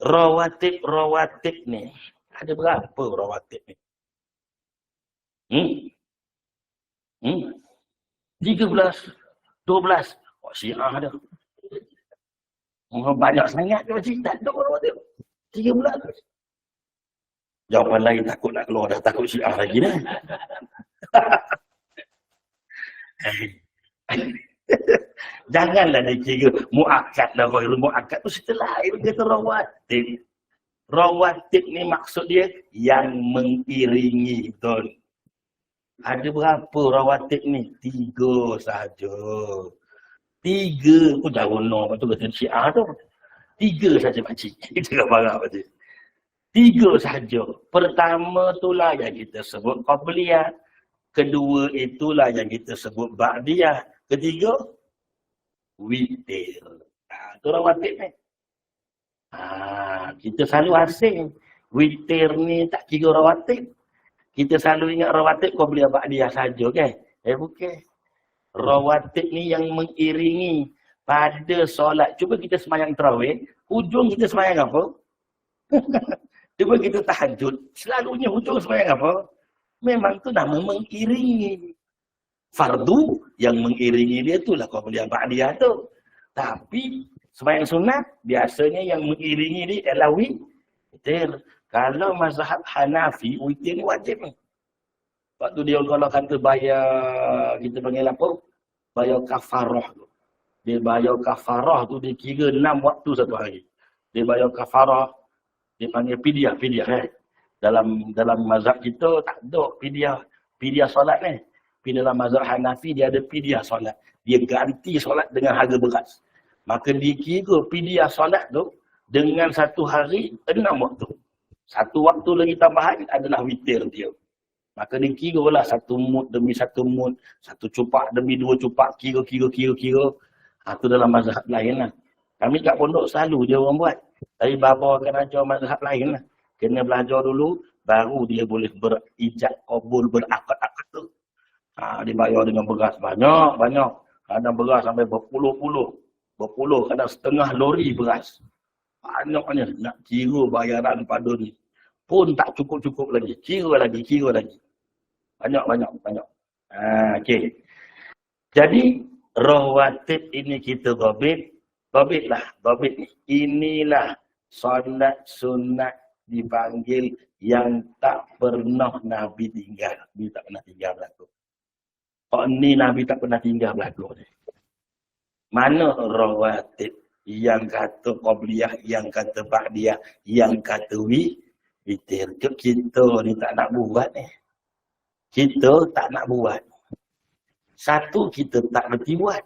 rawatib-rawatib ni. Ada berapa rawatib ni? Hmm? Hmm? 13, 12. Oh, syiah ada. Oh, banyak sangat ke macam tak ada rawatib. 13. Jawapan lain takut nak keluar dah takut syiah lagi dah. Janganlah dikira muakkad lah ghairul muakkad tu setelah itu kata rawatib. Rawatib ni maksud dia yang mengiringi betul. Ada berapa rawatib ni? Tiga saja. Tiga. Aku jauh no. Lepas tu kata syiah tu. Tiga saja pakcik. Kita tak faham pakcik. Tiga saja. Pertama itulah yang kita sebut qabliyah. Kedua itulah yang kita sebut ba'diyah. Ketiga, witir. Ha, itu rawatib ni. Ha, kita selalu asing. Witir ni tak kira rawatib. Kita selalu ingat rawatib kau boleh abad dia saja kan? Eh bukan. Rawatib ni yang mengiringi pada solat. Cuba kita semayang terawih. Hujung kita semayang apa? Cuba kita tahajud. Selalunya hujung semayang apa? Memang tu nama mengiringi fardu yang mengiringi dia tu lah kau boleh abad dia tu. Tapi sembahyang sunat biasanya yang mengiringi dia adalah witir. Kalau mazhab Hanafi, witir ni wajib ni. Waktu dia kalau kata bayar, kita panggil apa? Bayar kafarah tu. Dia bayar kafarah tu dia kira enam waktu satu hari. Dia bayar kafarah, dia panggil pidiah, pidiah eh. Dalam dalam mazhab kita tak ada pidiah, pidiah solat ni. Tapi dalam mazhab Hanafi dia ada pidiah solat. Dia ganti solat dengan harga beras. Maka dikira pidiah solat tu dengan satu hari enam waktu. Satu waktu lagi tambahan adalah witir dia. Maka dikira lah satu mut demi satu mut. Satu cupak demi dua cupak. Kira, kira, kira, kira. Ha, itu dalam mazhab lain lah. Kami kat pondok selalu dia orang buat. Tapi bapa akan ajar mazhab lain lah. Kena belajar dulu. Baru dia boleh berijak, kabul, berakad-akad tu. Ha, dibayar dengan beras banyak, banyak. Kadang beras sampai berpuluh-puluh. Berpuluh, kadang setengah lori beras. Banyaknya nak kira bayaran pada ni. Pun tak cukup-cukup lagi. Kira lagi, kira lagi. Banyak, banyak, banyak. Ha, okay. Jadi, rawatib ini kita babit. Babit lah, babit ni. Inilah solat sunat dipanggil yang tak pernah Nabi tinggal. Nabi tak pernah tinggal berlaku. Oh ni Nabi tak pernah tinggal belakang ni. Mana rawatib yang kata qabliyah, yang kata ba'diyah, yang kata wi, witir. Kita ni tak nak buat ni. Kita tak nak buat. Satu, kita tak reti buat.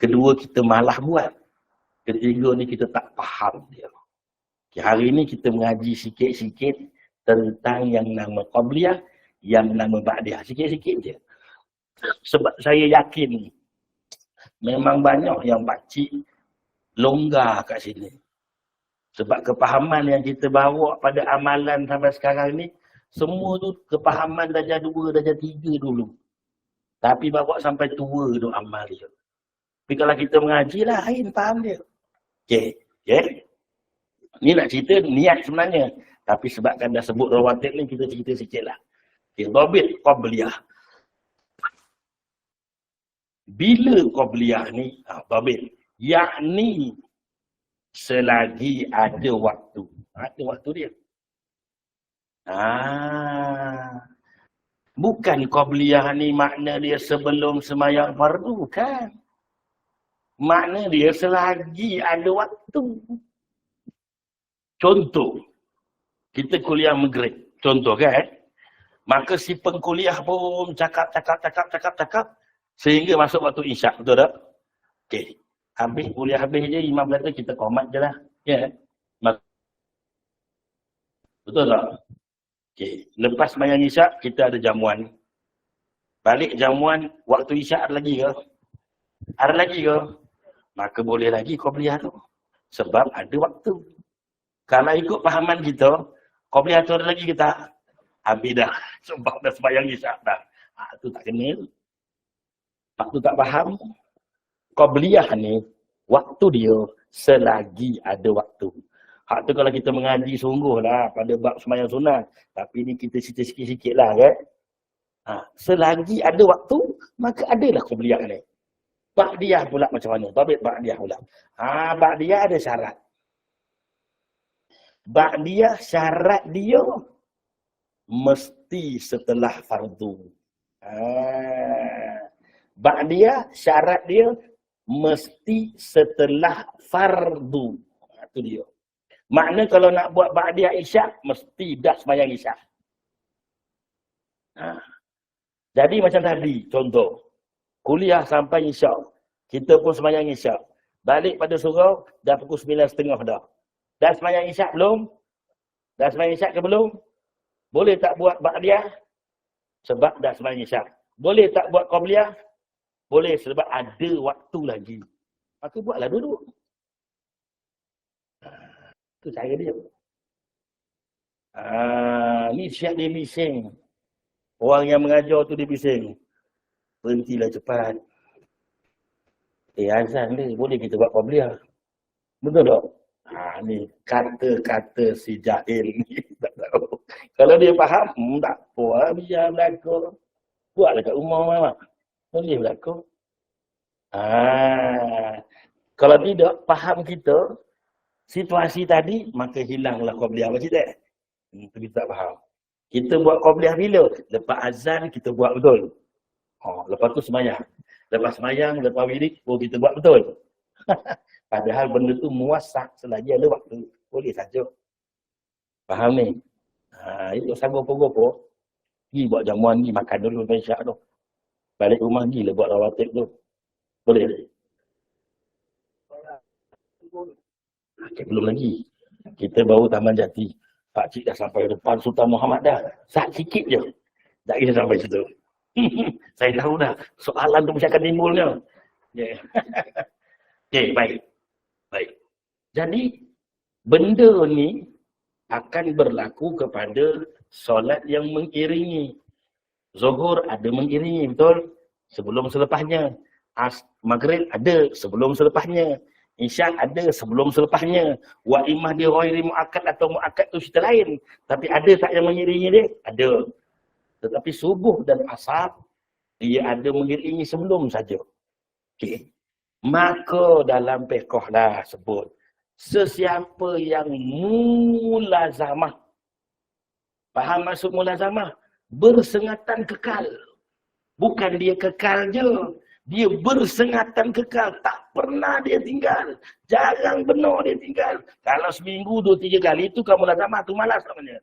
Kedua, kita malah buat. Ketiga ni kita tak faham dia. Hari ni kita mengaji sikit-sikit tentang yang nama qabliyah, yang nama ba'diyah. Sikit-sikit je. Sebab saya yakin memang banyak yang pakcik longgar kat sini. Sebab kepahaman yang kita bawa pada amalan sampai sekarang ni, semua tu kepahaman darjah dua, darjah tiga dulu. Tapi bawa sampai tua tu amal dia. Tapi kalau kita mengaji lah, lain faham dia. Okay. Okay. Ni nak cerita niat sebenarnya. Tapi sebabkan dah sebut rawatib ni, kita cerita sikit lah. Okay. Robit Qabliyah. Bila kau beliah ni, ha, Babil, yakni selagi ada waktu. Ada waktu dia. Ah, Bukan kau beliah ni makna dia sebelum semayang fardu, kan? Makna dia selagi ada waktu. Contoh, kita kuliah maghrib. Contoh kan? Maka si pengkuliah pun cakap, cakap, cakap, cakap, cakap. Sehingga masuk waktu isyak, betul tak? Okey. Habis kuliah habis je, imam kata kita komat je lah. Ya. Yeah. Betul tak? Okey. Lepas mayang isyak, kita ada jamuan. Balik jamuan, waktu isyak ada lagi ke? Ada lagi ke? Maka boleh lagi kau beli tu. Sebab ada waktu. Kalau ikut pahaman kita, kau beli tu ada lagi ke tak? Habis dah. Sebab dah sembahyang isyak dah. Ha, tu tak kena. Waktu tak faham, kau beliah ni, waktu dia selagi ada waktu. Hak tu kalau kita mengaji sungguh lah pada bab semayang sunnah. Tapi ni kita cerita sikit-sikit lah kan. Ha, selagi ada waktu, maka adalah kubliah ni. Ba'diyah pula macam mana? Tabit Ba'diyah pula. Ha, Ba'diyah ada syarat. Ba'diyah syarat dia mesti setelah fardu. Ha, Ba'diyah syarat dia mesti setelah fardu. Itu ha, dia. Makna kalau nak buat ba'diyah isyak, mesti dah semayang isyak. Ha. Jadi macam tadi, contoh. Kuliah sampai isyak. Kita pun semayang isyak. Balik pada surau, dah pukul sembilan setengah dah. Dah semayang isyak belum? Dah semayang isyak ke belum? Boleh tak buat ba'diyah? Sebab dah semayang isyak. Boleh tak buat qabliyah? Boleh sebab ada waktu lagi. Maka buatlah dulu. Itu cara dia. Ah, ni siap dia bising. Orang yang mengajar tu dia bising. Berhentilah cepat. Eh azan ni boleh kita buat qabliyah. Betul tak? Ha, ni kata-kata si jahil ni. tak tahu. Kalau dia faham, hmm, tak apa. Ah, biar berlaku. Buatlah kat rumah mama. Boleh berlaku. Ha, kalau tidak, faham kita, situasi tadi, maka hilanglah qabliyah. Cerita? Hmm, kita tak faham. Kita buat qabliyah bila? Lepas azan, kita buat betul. Oh, lepas tu semayang. Lepas semayang, lepas wirid, oh kita buat betul. Padahal benda tu muasak selagi ada waktu. Boleh saja. Faham ni? Ha, itu sanggup-gopo. Pergi buat jamuan ni, makan dulu sampai syak tu. Balik rumah gila buat rawatib tu. Boleh. Okay, belum lagi. Kita baru Taman Jati. Pak Cik dah sampai depan Sultan Muhammad dah. Sat sikit je. Tak kira sampai situ. Saya tahu dah. Soalan tu mesti akan timbulnya. Yeah. okay, baik. Baik. Jadi, benda ni akan berlaku kepada solat yang mengiringi. Zuhur ada mengiringi, betul? Sebelum selepasnya. As Maghrib ada sebelum selepasnya. Isyak ada sebelum selepasnya. Wa imah dia ghairi mu'akad atau mu'akad tu cerita lain. Tapi ada tak yang mengiringi dia? Ada. Tetapi subuh dan asar, dia ada mengiringi sebelum saja. Okay. Maka dalam pekoh lah sebut, sesiapa yang mulazamah, faham maksud mulazamah? Bersengatan kekal. Bukan dia kekal je. Dia bersengatan kekal. Tak pernah dia tinggal. Jarang benar dia tinggal. Kalau seminggu dua tiga kali itu kamu dah sama. tu malas namanya.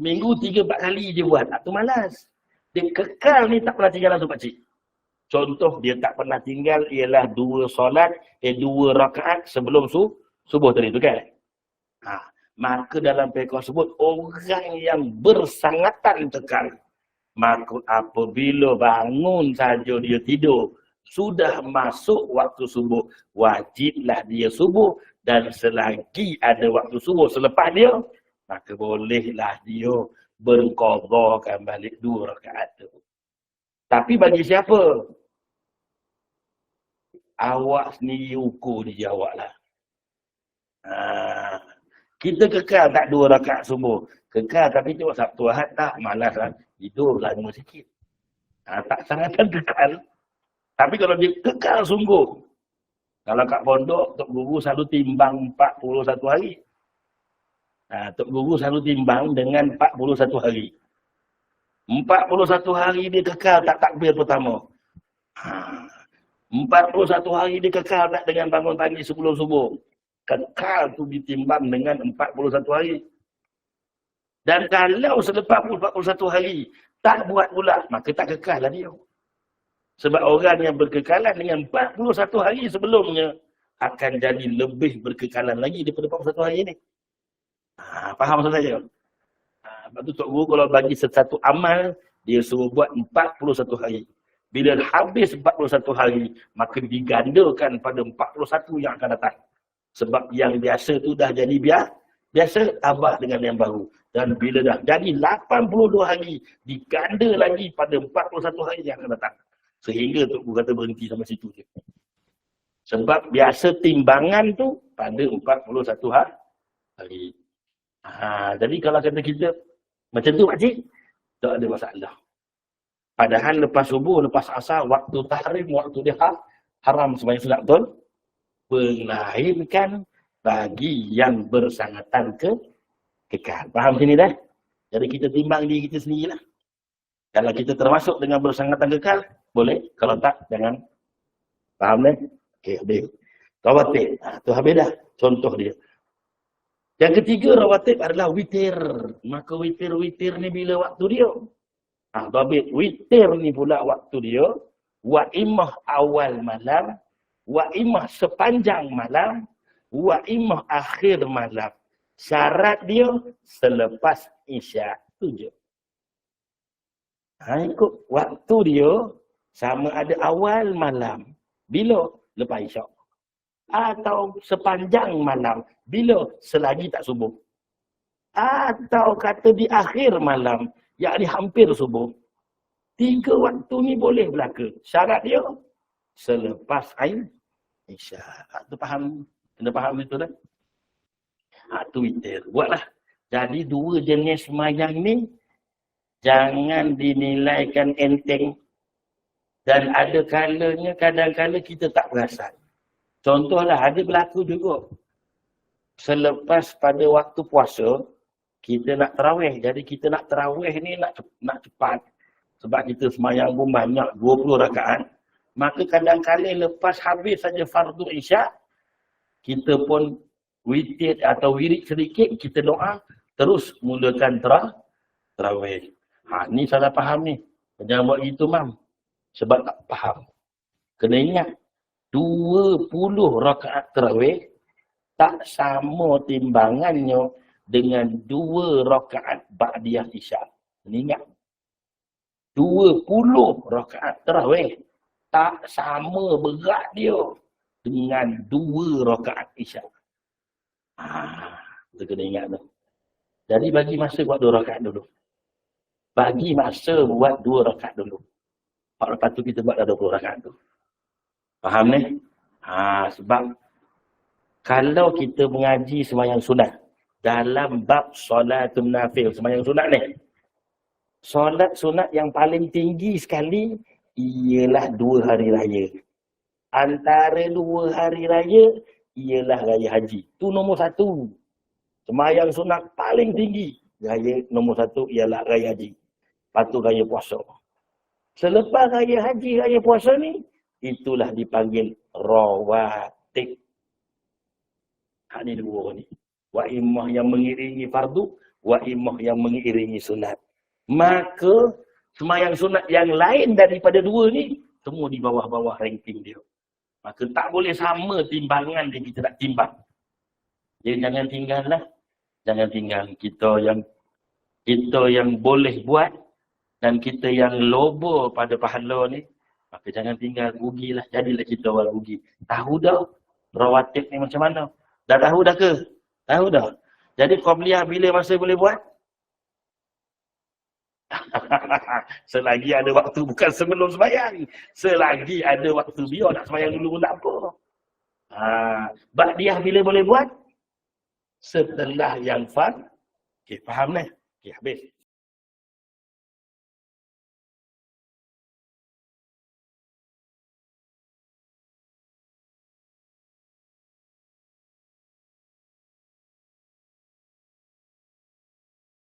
Minggu tiga empat kali dia buat. tu malas. Dia kekal ni tak pernah tinggal langsung pakcik. Contoh dia tak pernah tinggal ialah dua solat, eh dua rakaat sebelum su, subuh tadi tu kan. Ha, maka dalam pekor sebut orang yang bersangatan kekal Maka apabila bangun saja dia tidur, sudah masuk waktu subuh, wajiblah dia subuh dan selagi ada waktu subuh selepas dia, maka bolehlah dia berqadhakan balik dua rakaat tu. Tapi bagi siapa? Awak sendiri ukur dijawablah. Ha, kita kekal tak dua rakaat subuh. Kekal tapi tengok Sabtu Ahad tak malas lah tidurlah cuma sikit. Ha, tak sangatkan kekal. Tapi kalau dia kekal sungguh. Kalau kat pondok, Tok Guru selalu timbang 41 hari. Ha, Tok Guru selalu timbang dengan 41 hari. 41 hari dia kekal tak takbir pertama. Ha, 41 hari dia kekal tak dengan bangun pagi sebelum subuh. Kekal tu ditimbang dengan 41 hari. Dan kalau selepas 41 hari tak buat pula, maka tak kekal lah dia. Sebab orang yang berkekalan dengan 41 hari sebelumnya akan jadi lebih berkekalan lagi daripada 41 hari ini. Ha, faham maksud saya? Ha, sebab tu Tok Guru kalau bagi satu amal, dia suruh buat 41 hari. Bila habis 41 hari, maka digandakan pada 41 yang akan datang. Sebab yang biasa tu dah jadi biar, biasa tambah dengan yang baru. Dan bila dah jadi 82 hari, diganda lagi pada 41 hari yang akan datang. Sehingga tu aku kata berhenti sampai situ je. Sebab biasa timbangan tu pada 41 hari, hari. Ha, jadi kalau kata kita macam tu makcik, tak ada masalah. Padahal lepas subuh, lepas asar, waktu tahrim, waktu dia haram sebagai sunat betul. Melainkan bagi yang bersangatan ke kekal. Faham sini dah? Jadi kita timbang diri kita sendirilah. Kalau kita termasuk dengan bersangatan kekal, boleh. Kalau tak, jangan. Faham dah? Okey, habis. Rawatib. Ha, tu habis dah. Contoh dia. Yang ketiga rawatib adalah witir. Maka witir-witir ni bila waktu dia? Ha, habis. Witir ni pula waktu dia. Wa imah awal malam. Wa imah sepanjang malam. Wa imah akhir malam. Syarat dia selepas isyak tu je. Ha, ikut waktu dia sama ada awal malam. Bila? Lepas isyak atau sepanjang malam bila selagi tak subuh atau kata di akhir malam yakni hampir subuh tiga waktu ni boleh berlaku syarat dia selepas air isyak tu faham kena faham itu dah ha, tu witir buatlah jadi dua jenis semayang ni jangan dinilaikan enteng dan ada kalanya kadang-kadang kita tak perasan Contohlah ada berlaku juga. Selepas pada waktu puasa, kita nak terawih. Jadi kita nak terawih ni nak nak cepat. Sebab kita semayang pun banyak, 20 rakaat. Maka kadang-kadang lepas habis saja fardu isyak, kita pun witir atau wirid sedikit, kita doa, terus mulakan terah, terawih. Ha, ni salah faham ni. Jangan buat gitu, mam. Sebab tak faham. Kena ingat, 20 rakaat terawih tak sama timbangannya dengan dua rakaat ba'diyah isya. Ingat. 20 rakaat terawih tak sama berat dia dengan dua rakaat isya. Ah, kita kena ingat tu. Jadi bagi masa buat dua rakaat dulu. Bagi masa buat dua rakaat dulu. Lepas tu kita buat dah 20 rakaat tu. Faham ni? Ha, sebab kalau kita mengaji semayang sunat dalam bab solatun nafil, semayang sunat ni. Solat sunat yang paling tinggi sekali ialah dua hari raya. Antara dua hari raya ialah raya haji. Tu nombor satu. Semayang sunat paling tinggi. Raya nombor satu ialah raya haji. Lepas tu raya puasa. Selepas raya haji, raya puasa ni, itulah dipanggil rawatib. Hak ni dua ni. Wa imah yang mengiringi fardu, wa imah yang mengiringi sunat. Maka semayang sunat yang lain daripada dua ni, semua di bawah-bawah ranking dia. Maka tak boleh sama timbangan dia kita nak timbang. Jadi jangan tinggal lah. Jangan tinggal kita yang kita yang boleh buat dan kita yang lobo pada pahala ni Maka jangan tinggal rugilah. Jadilah kita orang rugi. Tahu dah rawatib ni macam mana? Dah tahu dah ke? Tahu dah. Jadi Qobliyah bila masa boleh buat? Selagi ada waktu bukan sebelum sembahyang. Selagi ada waktu biar nak sembahyang dulu pun tak apa. Ha, Ba'diyah bila boleh buat? Setelah yang far. Okay, faham ni? Okay, habis.